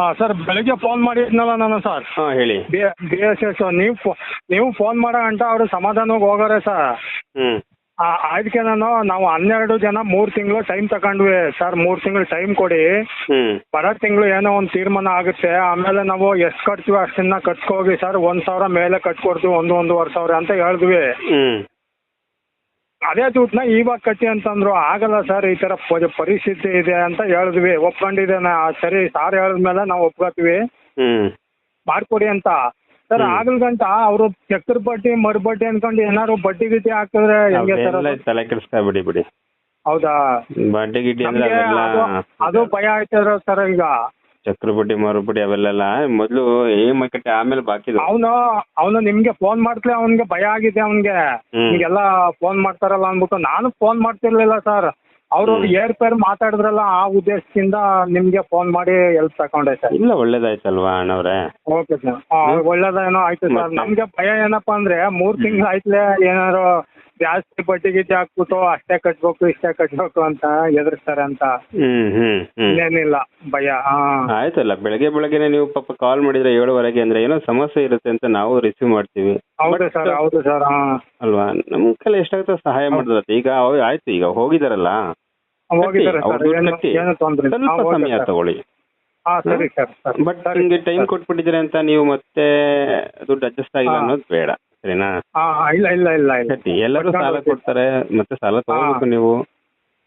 ಹಾಂ ಸರ್ ಬೆಳಿಗ್ಗೆ ಫೋನ್ ಮಾಡಿದ್ನಲ್ಲ ನಾನು ಸರ್. ಹಾಂ ಹೇಳಿ. ಬಿ ಬಿ ಎಸ್ ಎಸ್ ನೀವು ಫೋ- ನೀವು ಫೋನ್ ಮಾಡೋ ಅಂತ ಅವರು ಸಮಾಧಾನವಾಗಿ ಹೋಗೋರೆ ಸರ್. ಹ್ಞೂ ಅದಕ್ಕೆ ನಾನು ನಾವು ಹನ್ನೆರಡು ಜನ ಮೂರು ತಿಂಗಳು ಟೈಮ್ ತಗೊಂಡ್ವಿ ಸರ್. ಮೂರು ತಿಂಗಳು ಟೈಮ್ ಕೊಡಿ. ಬರ ಬರೋ ತಿಂಗಳು ಏನೋ ಒಂದು ತೀರ್ಮಾನ ಆಗುತ್ತೆ. ಆಮೇಲೆ ನಾವು ಎಷ್ಟು ಕಟ್ತೀವಿ ಅಷ್ಟನ್ನ ಕಟ್ಕೋಗಿ ಸರ್ ಒಂದ್ ಸಾವಿರ ಮೇಲೆ ಕಟ್ಕೊಡ್ತೀವಿ ಒಂದು ಒಂದೂವರೆ ಸಾವಿರ ಅಂತ ಹೇಳಿದ್ವಿ. ಹ್ಞೂ ಅದೇ ದುಡ್ಡನ್ನ ಇವಾಗ ಕಟ್ಟಿ ಅಂತಂದ್ರು ಆಗಲ್ಲ ಸರ್ ಈ ತರ ಪ- ಪರಿಸ್ಥಿತಿ ಇದೆ ಅಂತ ಹೇಳಿದ್ವಿ. ಒಪ್ಕೊಂಡಿದ್ದೇನೆ. ಸರಿ ಸಾರ್ ಹೇಳಿದ್ಮೇಲೆ ನಾವು ಒಪ್ಕೋತೀವಿ. ಹ್ಮ್. ಮಾಡ್ಕೊಡಿ ಅಂತ. ಸರ್ ಆಗಲಗಂಟ ಆಗಲ್ ಗಂಟ ಅವರು ಚಕ್ರ ಬಡ್ಡಿ ಮರು ಬಡ್ಡಿ ಅನ್ಕೊಂಡು ಏನಾದ್ರು ಬಡ್ಡಿ ಗಿಡ್ಡಿ ಹಾಕಿದ್ರೆ ಹೆಂಗೆ ಸರ್ ಅವೆಲ್ಲ ತಲೆ ಕೆಡಿಸ್ತಾ ಬಿಡಿ ಹೌದಾ? ಬಡ್ಡಿ ಗಿಡ್ಡಿ ಅಂದ್ರೆ ನಮ್ಗೆ ಅವೆಲ್ಲ ಅದು ಅದು ಭಯ ಆಯ್ತದ ಸರ್ ಈಗ. ಚಕ್ರಬಡ್ಡಿ ಮರುಬಡ್ಡಿ ಅವೆಲ್ಲ ಮೊದಲು ಏಮ್ ಕಟ್ಟಿ ಆಮೇಲೆ ಬಾಕಿ ಅವನು ಅವನು ನಿಮ್ಗೆ ಫೋನ್ ಮಾಡ್ತಲೇ ಅವನಿಗೆ ಭಯ ಆಗಿದೆ ಅವನಿಗೆ. ನಿಮ್ಗೆಲ್ಲ ಫೋನ್ ಮಾಡ್ತಾರಲ್ಲ ಅನ್ಬಿಟ್ಟು ನಾನು ಫೋನ್ ಮಾಡ್ತಿರ್ಲಿಲ್ಲ ಸರ್ ಅವರು ಏರ್ಪೇರ್ ಏರ್ ಪೇರ್ ಮಾತಾಡಿದ್ರಲ್ಲ ಆ ಉದ್ದೇಶದಿಂದ ನಿಮ್ಗೆ ಫೋನ್ ಮಾಡಿ ಎಲ್ಪ್ ತಗೊಂಡೆ ಸರ್ ಇಲ್ಲ ಒಳ್ಳೇದಾಯ್ತಲ್ವಾ ಅಣ್ಣವ್ರೆ? ಓಕೆ ಸರ್ ಒಳ್ಳೇದೇನೋ ಆಯ್ತು ಸರ್? ನಮ್ಗೆ ಭಯ ಏನಪ್ಪಾ ಅಂದ್ರೆ ಮೂರ್ ತಿಂಗಳು ಆಯ್ತಲೇ ಏನಾರು ಜಾಸ್ತಿ ಬಡ್ಡಿ ಗಿಡ್ಡಿ ಹಾಕ್ಬಿಟ್ಟು ಅಷ್ಟೇ ಕಟ್ಬೇಕು ಇಷ್ಟೇ ಕಟ್ಬೇಕು ಅಂತ ಎದುರಿಸ್ತಾರೆ ಅಂತ ಹ್ಮ್ ಹ್ಮ್ ಹ್ಮ್. ಇನ್ನೇನಿಲ್ಲ ಭಯ ಹಾ. ಆಯ್ತಲ್ಲ ಬೆಳಗ್ಗೆ ಬೆಳಗ್ಗೆನೆ ನೀವು ಪಾಪ ಕಾಲ್ ಮಾಡಿದ್ರೆ ಏಳುವರೆಗೆ ಅಂದ್ರೆ ಏನೋ ಸಮಸ್ಯೆ ಇರುತ್ತೆ ಅಂತ ನಾವು ರಿಸೀವ್ ಮಾಡ್ತೀವಿ. ಹೌದು ಸರ್ ಹೌದು ಸರ್ ಹಾ. ಅಲ್ವಾ? ನಮ್ ಕೈಲಿ ಎಷ್ಟಾಗುತ್ತೆ ಸಹಾಯ ಮಾಡಿದ್ರೆ ಈಗ ಅವ್ರು ಆಯ್ತು ಈಗ ಹೋಗಿದಾರಲ್ಲ? ಹೋಗಿದ್ದಾರೆ ಅವ್ರ ಸರ್ ದುಡ್ಡು ಏನು ಕಟ್ಟಿ. ಏನು ತೊಂದ್ರೆ ಇಲ್ಲ. ಸ್ವಲ್ಪ ಸಮಯ ತಗೊಳ್ಳಿ. ಹಾ ಸರಿ ಸರ್ ಸರ್. ಬಟ್ ಸರಿ, ನಿಮ್ಗೆ ಟೈಮ್. ಕೊಟ್ಬಿಟ್ಟಿದ್ರೆ ಅಂತ ನೀವು ಮತ್ತೆ ದುಡ್ಡು ಅಡ್ಜಸ್ಟ್ ಆಗಿಲ್ಲ. ಅನ್ನೋದು ಬೇಡ. ಸರಿನಾ? ಇಲ್ಲ ಇಲ್ಲ ಇಲ್ಲ ಎಲ್ಲರೂ ಸಾಲ ಕೊಡ್ತಾರೆ ಮತ್ತೆ ಸಾಲ ತಗೋಬೇಕು ನೀವು.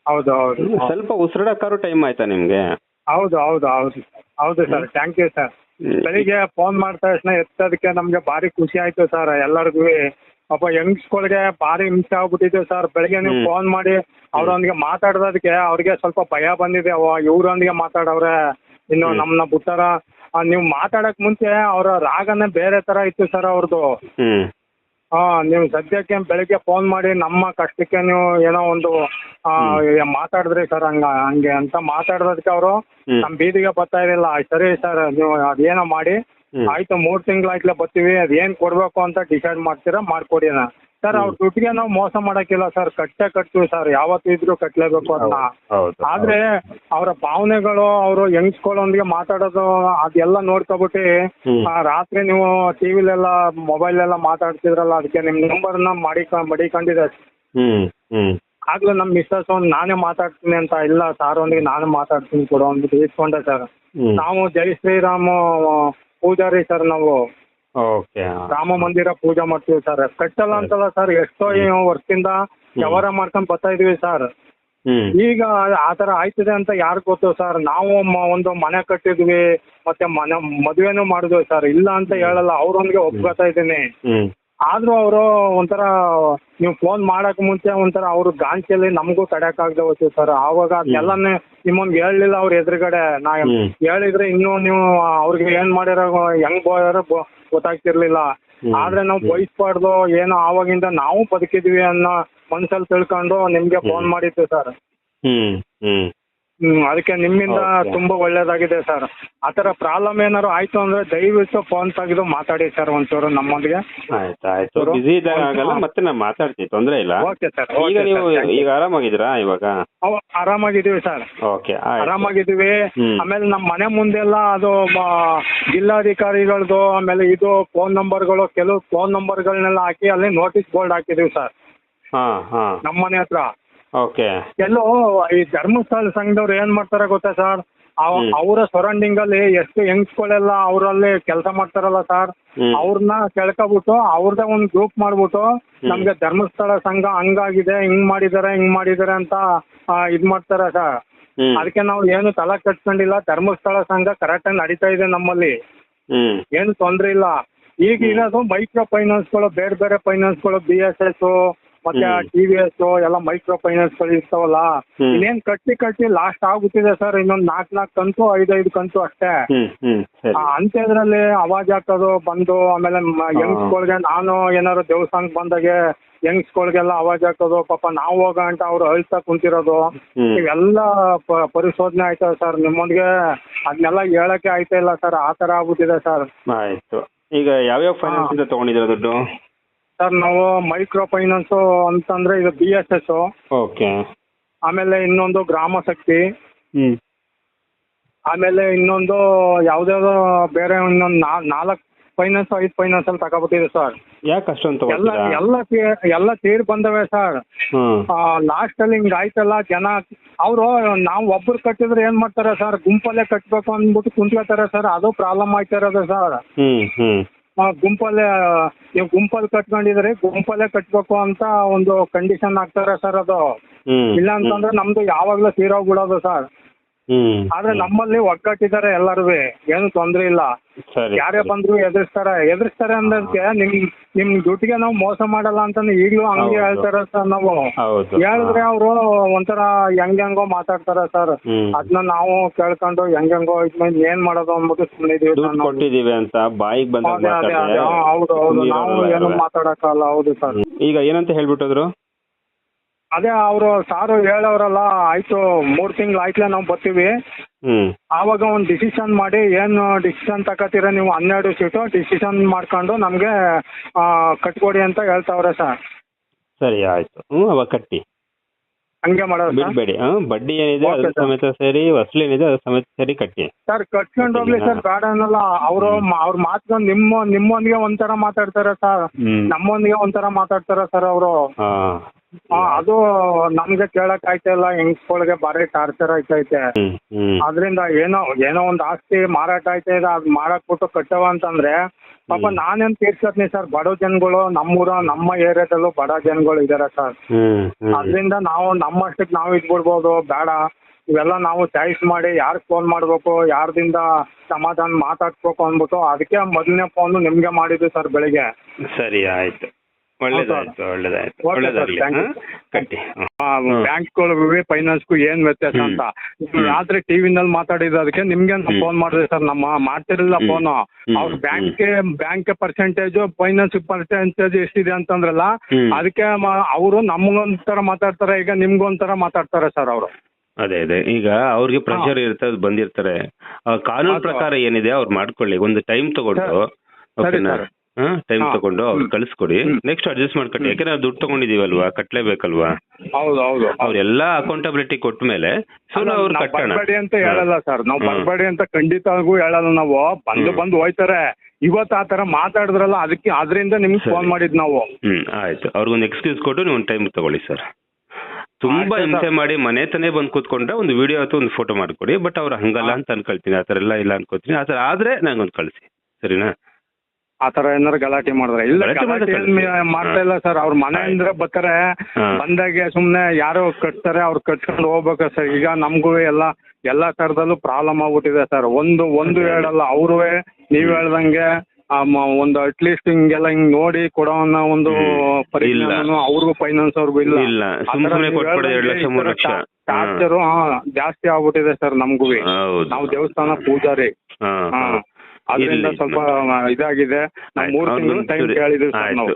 ಹೌದು ಹೌದು. ಸ್ವಲ್ಪ ಉಸಿರಾಡಕ್ಕಾರು ಟೈಮ್ ಆಯ್ತಾ ನಿಮ್ಗೆ? ಹೌದು ಹೌದು ಹೌದು. ಹೌದು sir thank you sir hmm. ಬೆಳಿಗ್ಗೆ ಫೋನ್ ಮಾಡ್ತಾ ತಕ್ಷಣ ಎತ್ತೋದಕ್ಕೆ ನಮ್ಗೆ ಭಾರಿ ಖುಷಿ ಆಯ್ತು ಸರ್ ಎಲ್ಲರಿಗೂ. ಪಾಪ ಯಂಗ್ಸ್ಗಳಿಗೆ ಭಾರಿ ಹಿಂಸೆ ಆಗ್ಬಿಟ್ಟಿದೆ ಸರ್. ಬೆಳಿಗ್ಗೆ ನೀವು ಹ್ಮ್. ಫೋನ್ ಮಾಡಿ ಅವ್ರೊಂದಿಗೆ ಮಾತಾಡೋದಕ್ಕೆ ಅವ್ರಿಗೆ ಸ್ವಲ್ಪ ಭಯ ಬಂದಿದೆ. ಓ ಇವ್ರೊಂದಿಗೆ ಮಾತಾಡವ್ರೆ. ಇನ್ನು ಹ್ಮ್. ನಮ್ಮನ್ನ ಬಿಟ್ಟಾರ. ಆ, ನೀವು ಮಾತಾಡಕ್ ಮುಂಚೆ ಅವರ ರಾಗನೇ ಬೇರೆ ತರ ಇತ್ತು ಸರ್ ಅವ್ರದ್ದು ಹ್ಮ್. ಹಾ ನೀವು ಸದ್ಯಕ್ಕೆ ಬೆಳಿಗ್ಗೆ ಫೋನ್ ಮಾಡಿ ನಮ್ಮ ಕಷ್ಟಕ್ಕೆ ನೀವು ಏನೋ ಒಂದು ಆ, ಮಾತಾಡಿದ್ರಿ ಸರ್ ಹಂಗ ಹಂಗೆ ಅಂತ ಮಾತಾಡೋದಕ್ಕೆ ಅವರು ನಮ್ ನಮ್ಮ ಬೀದಿಗೆ ಬರ್ತಾ ಇರಲಿಲ್ಲ. ಸರಿ ಸರ್ ನೀವು ಅದೇನೋ ಮಾಡಿ ಹ್ಮ್. ಆಯ್ತು ಮೂರ್ ತಿಂಗಳಾಯ್ತಲೇ ಬರ್ತೀವಿ ಅದೇನ್ ಕೊಡ್ಬೇಕು ಅಂತ ಡಿಸೈಡ್ ಮಾಡ್ತೀರಾ ಮಾಡ್ಕೊಡಿ ಅಣ್ಣ. ಸರ್ ಅವ್ರ ದುಡ್ಡಿಗೆ ನಾವು ಮೋಸ ಮಾಡಕ್ಕಿಲ್ಲ ಸರ್. ಕಟ್ಟೆ ಕಟ್ತೀವಿ ಸರ್. ಯಾವತ್ತೂ ಇದ್ರು ಕಟ್ಲೇಬೇಕು ಅಂತ. ಹೌದು ಆದ್ರೆ ಅವರ ಭಾವನೆಗಳು ಅವರು ಯಂಗ್ಸ್ಗಳೊಂದಿಗೆ ಮಾತಾಡೋದು ಅದೆಲ್ಲ ನೋಡ್ಕೊಬಿಟ್ಟು ಹ್ಮ್. ಆ, ರಾತ್ರಿ ನೀವು ಟಿವಿಲೆಲ್ಲ ಮೊಬೈಲ್ ಎಲ್ಲ ಮಾತಾಡ್ತಿದ್ರಲ್ಲ ಅದಕ್ಕೆ ನಿಮ್ ನಂಬರ್ನ ಮಾಡಿ ಮಡಿಕೊಂಡಿದೆ. ಹ್ಮ್ ಹ್ಮ್. ಆಗ್ಲೂ ನಮ್ಮ ಮಿಸ್ಸಸ್ ಒಂದ್ ನಾನೇ ಮಾತಾಡ್ತೀನಿ ಅಂತ ಇಲ್ಲ ಸಾರ್ ಒಂದಿಗೆ ನಾನು ಮಾತಾಡ್ತೀನಿ ಕೊಡು ಅಂದ್ಬಿಟ್ಟು ಇಸ್ಕೊಂಡೆ ಸರ್. ಹ್ಮ್. ನಾವು ಜೈ ಶ್ರೀರಾಮ್ ಪೂಜಾರಿ ಸರ್ ನಾವು. ಓಕೆ ರಾಮ ಮಂದಿರ ಪೂಜೆ ಮಾಡ್ತೀವಿ ಸರ್ ಕಟ್ಟಲ್ಲ ಅಂತಲ್ಲ ಸರ್ ಎಷ್ಟೋ ವರ್ಷದಿಂದ ವ್ಯವಹಾರ ಮಾಡ್ಕೊಂಡ್ ಬರ್ತಾ ಇದೀವಿ ಸರ್ ಈಗ ಆತರ ಆಯ್ತದೆ ಅಂತ ಯಾರು ಗೊತ್ತು ಸರ್ ನಾವು ಒಂದು ಮನೆ ಕಟ್ಟಿದ್ವಿ ಮತ್ತೆ ಮನೆ ಮದುವೆನೂ ಮಾಡಿದ್ವಿ ಸರ್ ಇಲ್ಲ ಅಂತ ಹೇಳಲ್ಲ ಅವ್ರೊಂದಿಗೆ ಒಪ್ಕೊತಾ ಇದ್ದೀನಿ. ಆದ್ರೂ ಅವರು ಒಂಥರ ನೀವು ಫೋನ್ ಮಾಡಕ್ ಮುಂಚೆ ಒಂಥರ ಅವ್ರ ಗಾಂಚಿಯಲ್ಲಿ ನಮಗೂ ತಡೆಯಕ್ಕಾಗದೆ ಹೋಯ್ತು ಸರ್. ಆವಾಗ ಅದನ್ನೆಲ್ಲನೇ ನಿಮ್ಮೊಂದು ಹೇಳಲಿಲ್ಲ ಅವ್ರ ಎದುರುಗಡೆ. ನಾ ಹೇಳಿದ್ರೆ ಇನ್ನು ನೀವು ಅವ್ರಿಗೆ ಏನ್ ಮಾಡ್ಯಾರ ಹೆಂಗ್ ಬೋಯಾರ ಗೊತ್ತಾಗ್ತಿರ್ಲಿಲ್ಲ. ಹ್ಮ್. ಆದ್ರೆ ನಾವು ಬಯಸ್ಬಾರ್ದು ಏನೋ ಆವಾಗಿಂದ ನಾವು ಬದುಕಿದ್ವಿ ಅನ್ನೋ ಮನ್ಸಲ್ಲಿ ತಿಳ್ಕೊಂಡು ನಿಮ್ಗೆ ಫೋನ್ ಮಾಡಿದ್ವಿ ಸರ್. ಹ್ಮ್ ಅದಕ್ಕೆ ನಿಮ್ಮಿಂದ Okay. ತುಂಬಾ ಒಳ್ಳೇದಾಗಿದೆ ಸರ್. ಆತರ ಥರ ಪ್ರಾಬ್ಲಮ್ ಏನಾದ್ರು ಆಯ್ತು ಅಂದ್ರೆ ದಯವಿಟ್ಟು ಫೋನ್ ತೆಗೆದು ಮಾತಾಡಿ ಸರ್ ಒಂಚೂರು ನಮ್ಮೊಂದಿಗೆ. ಆಯ್ತು ಆಯ್ತು. ಬಿಸಿ ಇದ್ದಾಗ ಆಗಲ್ಲ ಮತ್ತೆ ನಾ ಮಾತಾಡ್ತೀನಿ ತೊಂದ್ರೆ ಇಲ್ಲ. ಓಕೆ ಸರ್ ಈಗ ನೀವು ಈಗ ಆರಾಮಾಗಿದ್ದೀರಾ ಇವಾಗ? ಆರಾಮಾಗಿದ್ದೀವಿ ಸರ್. ಓಕೆ ಆಯ್ತು. ಆರಾಮಾಗಿದ್ದೀವಿ. ಹ್ಮ್. ಆಮೇಲೆ ನಮ್ಮ ಮನೆ ಮುಂದೆ ಮುಂದೆಲ್ಲ ಅದು ಜಿಲ್ಲಾಧಿಕಾರಿಗಳದು ಜಿಲ್ಲಾಧಿಕಾರಿಗಳದ್ದು ಆಮೇಲೆ ಇದು ಫೋನ್ ನಂಬರ್ಗಳು ಕೆಲವು ಫೋನ್ ನಂಬರ್ಗಳನ್ನೆಲ್ಲ ಹಾಕಿ ಅಲ್ಲಿ ನೋಟಿಸ್ ಬೋರ್ಡ್ ಹಾಕಿದೀವಿ ಸರ್. ಹಾ ಹಾ. ನಮ್ಮ ಮನೆ ಹತ್ರ. ಓಕೆ. ಎಲ್ಲೋ ಈ ಧರ್ಮಸ್ಥಳ ಸಂಘದವ್ರು ಏನ್ ಮಾಡ್ತಾರೆ ಗೊತ್ತಾ ಸರ್. ಅವರ ಸರೌಂಡಿಂಗ್ ಅಲ್ಲಿ ಎಷ್ಟು ಯಂಗ್ಸ್ಗಳೆಲ್ಲ ಅವರಲ್ಲಿ ಕೆಲಸ ಮಾಡ್ತಾರಲ್ಲ ಸರ್. ಅವ್ರನ್ನ ಕೆಳ್ಕೊಬಿಟ್ಟು ಅವ್ರದ್ದೇ ಒಂದು ಗ್ರೂಪ್ ಮಾಡ್ಬಿಟ್ಟು ನಮ್ಗೆ ಧರ್ಮಸ್ಥಳ ಸಂಘ ಹಂಗಾಗಿದೆ ಹಿಂಗ್ ಮಾಡಿದಾರೆ ಹಿಂಗ್ ಮಾಡಿದಾರೆ ಅಂತ ಇದ್ ಮಾಡ್ತಾರೆ ಸರ್. ಅದಕ್ಕೆ ನಾವು ಏನು ತಲೆ ಕಟ್ಕೊಂಡಿಲ್ಲ ಧರ್ಮಸ್ಥಳ ಸಂಘ ಕರೆಕ್ಟ್ ಆಗಿ ನಡೀತಾ ಇದೆ ನಮ್ಮಲ್ಲಿ. ಏನು ತೊಂದ್ರೆ ಇಲ್ಲ. ಈಗ ಇರೋದು ಮೈಕ್ರೋ ಫೈನಾನ್ಸ್ಗಳು ಬೇರೆ ಬೇರೆ ಫೈನಾನ್ಸ್ಗಳು ಬಿ ಎಸ್ ಎಸ್ ಮತ್ತೆ. ಟಿ ವಿ ಎಸ್ ಎಲ್ಲ ಮೈಕ್ರೋ ಫೈನಾನ್ಸ್ಗಳು ಇರ್ತಾವಲ್ಲ ಹ್ಮ್. ಇನ್ನೇನ್ ಕಟ್ಟಿ ಕಟ್ಟಿ ಲಾಸ್ಟ್ ಆಗುತ್ತಿದೆ ಸರ್ ಇನ್ನೊಂದ್ ನಾಲ್ಕ್ ನಾಲ್ಕ್ ಕಂತು ಐದೈದು ಕಂತು ಅಷ್ಟೇ. ಅಂತದ್ರಲ್ಲಿ ಅವಾಜ್ ಹಾಕೋದು ಬಂದು ಆಮೇಲೆ ಯಂಗ್ಸ್ಗಳಿಗೆ ನಾನು ಏನಾದ್ರು ದೇವಸ್ಥಾನಕ್ ಬಂದಾಗೆ ಯಂಗ್ಸ್ಗಳಿಗೆಲ್ಲ ಅವಾಜ್ ಹಾಕೋದು ಪಾಪ ನಾವು ಹೋಗ ಅಂತ ಅವ್ರು ಅಳ್ತಾ ಕುಂತಿರೋದು ಇವೆಲ್ಲ ಪರಿಶೋಧನೆ ಆಯ್ತಾ ಸರ್ ನಿಮ್ಮೊಂದಿಗೆ ಅದನ್ನೆಲ್ಲ ಹೇಳಕ್ಕೆ ಆಯ್ತಾ ಇಲ್ಲ ಸರ್ ಆತರ ಆಗುತ್ತಿದೆ ಆಗ್ಬಿಟ್ಟಿದೆ ಸರ್ ಆಯ್ತು. ಈಗ ಯಾವ್ಯಾವ ಫೈನಾನ್ಸ್ ಇಂದ ತಗೊಂಡಿದ್ದೀರಾ ದುಡ್ಡು? ಸರ್ ನಾವು ಮೈಕ್ರೋ ಫೈನಾನ್ಸು ಅಂತಂದ್ರೆ ಇದು ಬಿ ಎಸ್ ಎಸ್ ಓಕೆ. ಆಮೇಲೆ ಇನ್ನೊಂದು ಗ್ರಾಮ ಶಕ್ತಿ. ಹ್ಮ್. ಆಮೇಲೆ ಇನ್ನೊಂದು ಯಾವ್ದಾವ್ದೋ ಬೇರೆ ಇನ್ನೊಂದು ನಾಲ್ಕು ಫೈನಾನ್ಸ್ ಐದು ಫೈನಾನ್ಸ್ ಅಲ್ಲಿ ತಗೋಬಿಟ್ಟಿದೆ ಸರ್. ಯಾಕೆ ಅಷ್ಟೊಂದು ಎಲ್ಲ ಎಲ್ಲ ಸೇರಿ ಎಲ್ಲ ತೀರ್ ಬಂದವೆ ಸರ್. ಹ್ಮ್ ಲಾಸ್ಟ್ ಅಲ್ಲಿ ಹಿಂಗ್ ಆಯ್ತಲ್ಲ ಜನ ಅವರು ನಾವು ಒಬ್ರು ಕಟ್ಟಿದ್ರೆ ಏನ್ ಮಾಡ್ತಾರೆ ಸರ್ ಗುಂಪಲ್ಲೇ ಕಟ್ಬೇಕು ಅಂದ್ಬಿಟ್ಟು ಕುಂತ್ಕೋತಾರೆ ಸರ್ ಅದು ಪ್ರಾಬ್ಲಮ್ ಆಯ್ತಿರೋದು ಸರ್. ಹ್ಮ್ ಹ್ಮ್. ಗುಂಪಲ್ಲೇ ನೀವು ಗುಂಪಲ್ಲಿ ಕಟ್ಕೊಂಡಿದ್ರೆ ಗುಂಪಲ್ಲೇ ಕಟ್ಬೇಕು ಅಂತ ಒಂದು ಕಂಡೀಷನ್ ಹಾಕ್ತಾರೆ ಸರ್ ಅದು. ಇಲ್ಲ ಅಂತಂದ್ರೆ ನಮ್ದು ಯಾವಾಗ್ಲೂ ತೀರೋಗ್ಬಿಡೋದು ಸರ್. ಆದ್ರೆ ನಮ್ಮಲ್ಲಿ ಒಗ್ಗಟ್ಟಿದ್ದಾರೆ ಎಲ್ಲರೂ ಏನು ತೊಂದ್ರೆ ಇಲ್ಲ. ಯಾರೇ ಬಂದ್ರು ಎದುರಿಸ್ತಾರೆ. ಎದುರಿಸ್ತಾರೆ ಅಂದ್ರೆ ನಿಮ್ ನಿಮ್ ದುಡ್ಡಿಗೆ ನಾವು ಮೋಸ ಮಾಡಲ್ಲ ಅಂತ ಈಗಲೂ ಹಂಗೆ ಹೇಳ್ತಾರ ಸರ್ ನಾವು. ಹೇಳಿದ್ರೆ ಅವರು ಒಂಥರ ಹೆಂಗ್ ಹೆಂಗೋ ಮಾತಾಡ್ತಾರೆ ಸರ್. ಅದನ್ನ ನಾವು ಕೇಳ್ಕೊಂಡು ಹೆಂಗ್ ಹೆಂಗೋ ಇದ್ಮೇಲೆ ಏನ್ ಮಾಡೋದು ಅಂದ್ಬಿಟ್ಟು ಸುಮ್ಮನೆ ಅಂತ ಬಾಯಿಗೆ ಹಾ, ಹೌದು ಹೌದು. ನಾವು ಏನು. ಮಾತಾಡಕ್ಕಲ್ಲ. ಹೌದು ಸರ್. ಈಗ ಏನಂತ ಹೇಳ್ಬಿಟ್ಟದ್ರು? ಅದೇ ಅವರು ಸಾರು ಹೇಳೋರಲ್ಲ ಆಯ್ತು ಮೂರ್ ತಿಂಗಳು ಆಯ್ತಲೇ ನಾವು ಬರ್ತೀವಿ. ಹ್ಮ್. ಆವಾಗ ಒಂದು ಡಿಸಿಷನ್ ಮಾಡಿ ಏನು ಡಿಸಿಷನ್ ತಗೋತೀರ ನೀವು ಹನ್ನೆರಡು ಸೀಟು ಡಿಸಿಷನ್ ಮಾಡ್ಕೊಂಡು ನಮಗೆ ಕಟ್ಕೊಡಿ ಅಂತ ಹೇಳ್ತಾವ್ರೆ ಸರ್. ಸರಿ ಆಯ್ತು. ಹ್ಮ್ ಅವಾಗ ಕಟ್ಟಿ. ಹಂಗೆ ಮಾಡೋದು ಸರ್? ಬಿಡ್ಬೇಡಿ ಹ್ಮ್ ಬಡ್ಡಿ ಏನಿದೆ ಅದ್ರ ಸಮೇತ ಸೇರಿ ವಸೂಲಿ ಏನಿದೆ ಅದ್ರ ಸಮೇತ ಸೇರಿ ಕಟ್ಟಿ. ಸರ್ ಕಟ್ಕೊಂಡು ಹೋಗ್ಲಿ ಸರ್ ಬೇಡ ಅನ್ನಲ್ಲ. ಅವರು ಅವ್ರ ಮಾತ್ಕೊಂಡು ನಿಮ್ಮ ನಿಮ್ಮೊಂದಿಗೆ ಒಂಥರ ಮಾತಾಡ್ತಾರೆ ಸರ್. ಹ್ಮ್. ನಮ್ಮೊಂದಿಗೆ ಒಂಥರ ಮಾತಾಡ್ತಾರೆ ಸರ್ ಅವರು. ಹಾ. ಅದು ನಮ್ಗೆ ಕೇಳಕ್ ಆಯ್ತಾ ಇಲ್ಲ ಹೆಂಗ್ಸ್ಗಳಿಗೆ ಬಾರಿ ಟಾರ್ಚರ್ ಆಯ್ತೈತೆ. ಅದರಿಂದ ಏನೋ ಏನೋ ಒಂದು ಆಸ್ತಿ ಮಾರಾಟ ಆಯ್ತಾ ಇದೆ ಅದ್ ಮಾರಾಕ್ ಬಿಟ್ಟು ಕಟ್ಟವ ಅಂತಂದ್ರೆ ಪಾಪ ನಾನೇನ್ ತೀರ್ಸತ್ನಿ ಸರ್ ಬಡ ಜನಗಳು ನಮ್ಮೂರ ನಮ್ಮ ಏರಿಯಾದಲ್ಲೂ ಬಡ ಜನಗಳು ಇದಾರೆ ಸರ್. ಅದರಿಂದ ನಾವು ನಮ್ಮಷ್ಟಕ್ಕೆ ನಾವು ಇದ್ಬಿಡ್ಬೋದು ಬೇಡ. ಇವೆಲ್ಲ ನಾವು ಚಾಯ್ಸ್ ಮಾಡಿ ಯಾರ್ ಫೋನ್ ಮಾಡ್ಬೇಕು ಯಾರ್ದಿಂದ ಸಮಾಧಾನ ಮಾತಾಡ್ಬೇಕು ಅನ್ಬಿಟ್ಟು ಅದಕ್ಕೆ ಮೊದಲನೇ ಫೋನ್ ನಿಮ್ಗೆ ಮಾಡಿದ್ವಿ ಸರ್ ಬೆಳಿಗ್ಗೆ. ಸರಿ ಆಯ್ತು. ಒಳ್ಳೇದಾಯ್ತು ಒಳ್ಳೇದಾಯ್ತು. ಒಳ್ಳೇದಾಗ್ಲಿ. ಕಟ್ಟಿ. ಬ್ಯಾಂಕ್ಗಳಿಗೂ ಫೈನಾನ್ಸ್ಗೂ ಏನ್ ವ್ಯತ್ಯಾಸ. ಅಂತ. ರಾತ್ರಿ ಟಿವಿನಲ್ಲಿ ಮಾತಾಡಿದ್ದಕ್ಕೆ ನಿಮ್ಗೆ ಫೋನ್ ಮಾಡಿದ್ರೆ ಸರ್ ನಮ್ಮ ಮಾಡ್ತಿರಲಿಲ್ಲ. ಫೋನ್. ಅವ್ರ bank bank percentage finance percentage ಎಷ್ಟಿದೆ ಅಂತಂದ್ರಲ್ಲ ಅದಕ್ಕೆ ಅವರು ನಮ್ಗೊಂಥರ ಮಾತಾಡ್ತಾರೆ ಈಗ ನಿಮ್ಗೊಂಥರ ಮಾತಾಡ್ತಾರೆ ಸರ್ ಅವರು. ಅದೇ ಅದೇ. ಈಗ ಅವ್ರಿಗೆ ಪ್ರೆಷರ್ ಇರುತ್ತೆ ಅದು ಬಂದಿರ್ತಾರೆ. ಕಾನೂನು ಪ್ರಕಾರ ಏನಿದೆ ಅವ್ರು ಮಾಡ್ಕೊಳ್ಳಿ. ಒಂದು ಟೈಮ್ ತಗೊಂಡು. ಟೈಮ್. ತಗೊಂಡು ಅವ್ರು ಹ್ಮ್. ಕಳಿಸ್ಕೊಡಿ. ನೆಕ್ಸ್ಟ್ ಅಡ್ಜಸ್ಟ್ ಮಾಡ್ಕೊಂಡು. ಯಾಕಂದ್ರೆ ನಾವು ದುಡ್ಡು ತಗೊಂಡಿದೀವಲ್ವಾ? ಕಟ್ಲೇಬೇಕಲ್ವಾ? ಹೌದು ಹೌದು ಅವ್ರೆಲ್ಲ ಅಕೌಂಟಬಿಲಿಟಿ ಕೊಟ್ಟ ಮೇಲೆ ಸೊ ಅವ್ರು ಕಟ್ಟೋಣ. ಬರ್ಬೇಡಿ ಅಂತ ಹೇಳಲ್ಲ ಸರ್. ನಾವು. ಬರ್ಬೇಡಿ ಅಂತ ಖಂಡಿತವಾಗೂ ಹೇಳಲ್ಲ ನಾವು. ಬಂದು. ಬಂದು ಹೋಯ್ತಾರೆ. ಇವತ್ತು ಆ ತರ ಮಾತಾಡಿದ್ರಲ್ಲ ಅದಕ್ಕೆ ಅದರಿಂದ ನಿಮ್ಗೆ ಫೋನ್ ಮಾಡಿದ್ ನಾವು. ಹ್ಮ್ ಆಯ್ತು. ಅವ್ರಿಗೊಂದು ಎಕ್ಸ್ಕ್ಯೂಸ್ ಕೊಟ್ಟು ನೀವು ಒಂದು ಟೈಮ್ ತಗೊಳ್ಳಿ ಸರ್. ತುಂಬಾ ಹಿಂಸೆ ಮಾಡಿ ಮನೆ ತಾನೇ ಬಂದು ಕೂತ್ಕೊಂಡ್ರೆ ಒಂದು ವಿಡಿಯೋ ಅಥವಾ ಒಂದು ಫೋಟೋ ಮಾಡ್ಕೊಡಿ ಬಟ್ ಅವ್ರು ಹಂಗಲ್ಲ ಅಂತ ಅನ್ಕೊಳ್ತೀನಿ. ಆ ಥರ ಎಲ್ಲ ಇಲ್ಲ ಅನ್ಕೋತೀನಿ ಆ ಥರ ಆದ್ರೆ ನಂಗೊಂದು ಕಳಿಸಿ. ಸರಿನಾ? ಆ ತರ ಏನಾರ ಗಲಾಟೆ ಮಾಡಿದ್ರೆ. ಇಲ್ಲ ಗಲಾಟೆ ಗಲಾಟೆ ಏನ್ ಮಾಡ್ತಾರೆ. ಮಾಡ್ತಾ ಇಲ್ಲ ಸರ್. ಅವ್ರ ಮನೆಯಿಂದ ಬರ್ತಾರೆ. ಬಂದಾಗ ಬಂದಾಗೆ ಸುಮ್ನೆ ಯಾರೋ ಕಟ್ತಾರೆ ಅವ್ರು ಕಟ್ಕೊಂಡು ಹೋಗ್ಬೇಕು ಸರ್. ಈಗ ನಮಗೂ ಎಲ್ಲ ಎಲ್ಲಾ ತರದಲ್ಲೂ ಪ್ರಾಬ್ಲಮ್ ಆಗ್ಬಿಟ್ಟಿದೆ ಸರ್. ಒಂದು ಒಂದು ಎರಡಲ್ಲ ಹೇಳಲ್ಲ ಅವ್ರೂ ನೀವ್ ಹೇಳ್ದಂಗೆ ಆ, ಮ- ಒಂದು ಅಟ್ಲೀಸ್ಟ್ ಹಿಂಗೆಲ್ಲ ಹಿಂಗ್ ನೋಡಿ ಕೊಡೋನ್ನ ಒಂದು ಹ್ಮ್. ಪರಿಜ್ಞಾನನು ಅವ್ರಿಗೂ ಫೈನಾನ್ಸ್ ಅವ್ರಿಗೂ ಇಲ್ಲ. ಇಲ್ಲ. ಸುಮ್ ಸುಮ್ಮನೆ ಕೊಟ್ಬಿಡೋದು ಎರಡು ಲಕ್ಷ ಮೂರು ಲಕ್ಷ. ಟಾರ್ಚರ್ ಜಾಸ್ತಿ ಆಗ್ಬಿಟ್ಟಿದೆ ಸರ್ ನಮ್ಗೂ. ಹೌದು. ನಾವು ದೇವಸ್ಥಾನ ಪೂಜಾರಿ. ಹಾ, ಹಾ. ಹಾ. ಅದರಿಂದ ಸ್ವಲ್ಪ ಇದಾಗಿದೆ. ನಾವು ಮೂರು ತಿಂಗಳು ಟೈಮ್ ಕೇಳಿದ್ವಿ ಸರ್ ನಾವು.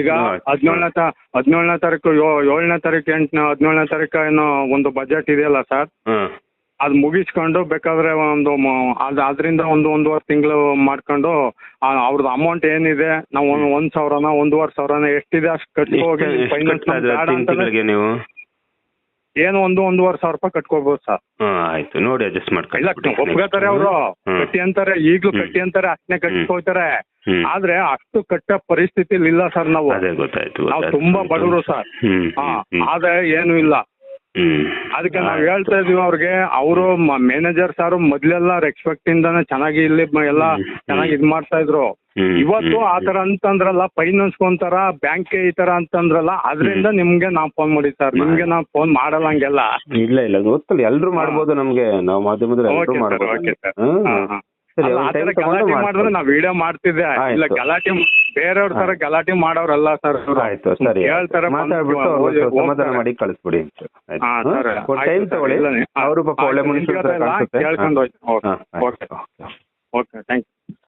ಈಗ. ಹದಿನೇಳನೇ ತಾ ಹದಿನೇಳನೇ ತಾರೀಕು ಏಳನೇ ತಾರೀಕು ಎಂಟನೇ ಹದಿನೇಳನೇ ತಾರೀಕು ಏನೋ ಒಂದು ಬಜೆಟ್ ಇದೆಯಲ್ಲ ಸರ್. ಅದು ಮುಗಿಸ್ಕೊಂಡು ಬೇಕಾದ್ರೆ ಒಂದು ಅದ್ ಅದರಿಂದ ಒಂದು ಒಂದೂವರೆ ತಿಂಗಳು ಮಾಡ್ಕೊಂಡು ಅವ್ರದ್ದು ಅಮೌಂಟ್ ಏನಿದೆ ನಾವು ಒಂದು ಒಂದ್ ಸಾವಿರನ ಒಂದೂವರೆ ಸಾವಿರನ ಎಷ್ಟಿದೆ ಅಷ್ಟು ಕಟ್ಟಿ ಹೋಗಿ ಫೈನಾನ್ಸ್ ಬೇಡ ತಿಂಗ್ ನೀವು? ಏನು ಒಂದು ಒಂದೂವರೆ ಸಾವಿರ ರೂಪಾಯಿ ಕಟ್ಕೋಬಹುದು ಸರ್. ಹಾ ಆಯ್ತು. ನೋಡಿ ಅಡ್ಜಸ್ಟ್ ಮಾಡ್ಕೊಳ್ಳಿ. ಒಪ್ಕೋತಾರೆ ಅವರು ಹ್ಮ್. ಕಟ್ಟಿ ಅಂತಾರೆ ಈಗ್ಲೂ ಹ್ಮ್. ಕಟ್ಟಿ ಅಂತಾರೆ ಅಷ್ಟನೇ ಕಟ್ಕೋತಾರೆ ಹ್ಮ್. ಆದ್ರೆ ಅಷ್ಟು ಕಟ್ಟ ಪರಿಸ್ಥಿತಿಲಿ ಇಲ್ಲ ಸರ್ ನಾವು. ಅದೇ ಗೊತ್ತಾಯ್ತು ನಾವು ಗೊತ್ತಾಯ್ತು. ತುಂಬಾ ಬಡವರು ಸರ್. ಹ್ಮ್ ಹಾ ಹ್ಮ್, ಆದ್ರೆ ಏನು ಇಲ್ಲ. ಅದಕ್ಕೆ ನಾವ್ ಹೇಳ್ತಾ ಇದೀವಿ ಅವ್ರಿಗೆ ಅವರು ಮ್ಯಾನೇಜರ್ ಸಾರು ಮೊದ್ಲೆಲ್ಲ ರೆಸ್ಪೆಕ್ಟ್ ಇಂದಾನೆ ಚೆನ್ನಾಗಿ ಇಲ್ಲಿ ಎಲ್ಲ ಚೆನ್ನಾಗಿ ಇದ್ ಮಾಡ್ತಾ ಇದ್ರು. ಇವತ್ತು ಆತರ ಆ ತರ ಅಂತಂದ್ರಲ್ಲ ಫೈನಾನ್ಸ್ ಒಂಥರ ಬ್ಯಾಂಕ್ ಈ ತರ ಅಂತಂದ್ರಲ್ಲ ಅದರಿಂದ ನಿಮ್ಗೆ ನಾವ್ ಫೋನ್ ಮಾಡಿ ಸರ್. ನಿಮ್ಗೆ ನಾವ್ ಫೋನ್ ಮಾಡಲ್ಲ ಹಂಗೆಲ್ಲ. ಇಲ್ಲ ಇಲ್ಲ ಗೊತ್ತಲ್ಲ. ಎಲ್ರು ಮಾಡ್ಬೋದು ನಮ್ಗೆ. ನಾವು ಮಾಧ್ಯಮದಲ್ಲಿ ಮಾಡಿದ್ರೆ. ನಾವ್ ವಿಡಿಯೋ ಮಾಡ್ತಿದ್ದೆ. ಇಲ್ಲ ಗಲಾಟೆ ಬೇರೆಯವ್ರ ತರ ಗಲಾಟೆ ಮಾಡೋರಲ್ಲ ಸರ್ ಆಯ್ತು ಸರಿ ಹೇಳ್ತಾರೆ ಮಾತಾಡ್ಬಿಟ್ಟು ಸಮಾಧಾನ ಮಾಡಿ ಕಳಿಸ್ಬಿಡಿ ಅಂತ. ಹಾ, ಹ್ಮ್? ಸರಿ. ಒಂದ್ ಆಯ್ತು ಟೈಮ್ ತಗೊಳ್ಳಿ. ಇಲ್ಲ ನೀ- ಅವರು ಪಾಪ ಒಳ್ಳೆ ಆಯ್ತು, ಮನುಷ್ಯರ ಕಾಣಿಸುತ್ತೆ. ಕೇಳ್ಕೊಂಡು ಹೋಯ್ತು. Okay. Okay. Okay thank you.